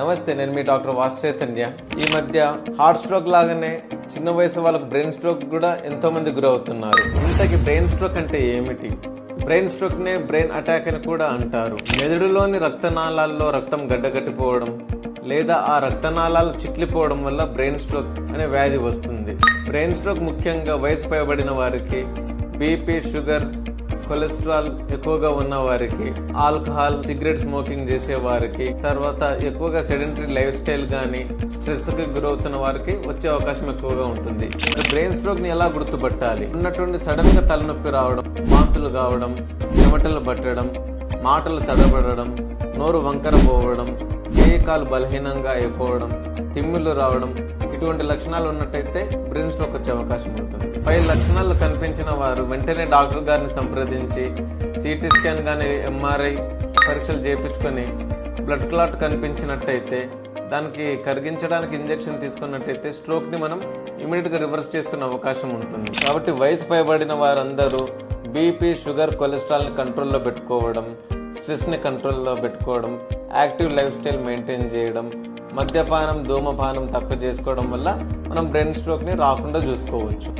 నమస్తే నేను మీ doctor was Chaitanya. ఈ మధ్య హార్ట్ స్ట్రోక్ లాగానే చిన్న వయసు వాళ్ళకు బ్రెయిన్ స్ట్రోక్ కూడా ఎంతో మంది గురవుతున్నారు. ఇంతకీ బ్రెయిన్ స్ట్రోక్ అంటే ఏమిటి? బ్రెయిన్ స్ట్రోక్ నే బ్రెయిన్ అటాక్ అని కూడా అంటారు. మెదడులోని రక్తనాళాల్లో రక్తం గడ్డగట్టిపోవడం లేదా ఆ రక్తనాళాలు చిట్లిపోవడం వల్ల బ్రెయిన్ స్ట్రోక్ అనే వ్యాధి వస్తుంది. బ్రెయిన్ స్ట్రోక్ ముఖ్యంగా వయసు పైబడిన వారికి బీపీ షుగర్ కొలెస్ట్రాల్ ఎక్కువగా ఉన్న వారికి ఆల్కహాల్ సిగరెట్ స్మోకింగ్ చేసే వారికి తర్వాత ఎక్కువగా సెడెంటరీ లైఫ్ స్టైల్ గానీ స్ట్రెస్కి గురవుతున్న వారికి వచ్చే అవకాశం ఎక్కువగా ఉంటుంది. బ్రెయిన్ స్ట్రోక్ని ఎలా గుర్తుపట్టాలి? ఉన్నటువంటి సడన్గా తలనొప్పి రావడం వాంతులు కావడం చెమటలు పట్టడం మాటలు తడబడడం నోరు వంకర పోవడం ఏకాలు బలహీనంగా అయిపోవడం తిమ్మిళ్ళు రావడం ఇటువంటి లక్షణాలు ఉన్నట్టయితే బ్రెయిన్ స్ట్రోక్ వచ్చే అవకాశం ఉంటుంది. పై లక్షణాలు కనిపించిన వారు వెంటనే డాక్టర్ గారిని సంప్రదించి సిటీ స్కాన్ కానీ ఎంఆర్ఐ పరీక్షలు చేయించుకొని బ్లడ్ క్లాట్ కనిపించినట్టయితే దానికి కరిగించడానికి ఇంజెక్షన్ తీసుకున్నట్టయితే స్ట్రోక్ని మనం ఇమీడియట్గా రివర్స్ చేసుకునే అవకాశం ఉంటుంది. కాబట్టి వయసు పైబడిన వారందరూ బీపీ షుగర్ కొలెస్ట్రాల్ని కంట్రోల్లో పెట్టుకోవడం స్ట్రెస్ని కంట్రోల్లో పెట్టుకోవడం యాక్టివ్ లైఫ్ స్టైల్ మెయింటైన్ చేయడం మద్యపానం ధూమపానం తక్కువ చేసుకోవడం వల్ల మనం బ్రెయిన్ స్ట్రోక్ని రాకుండా చూసుకోవచ్చు.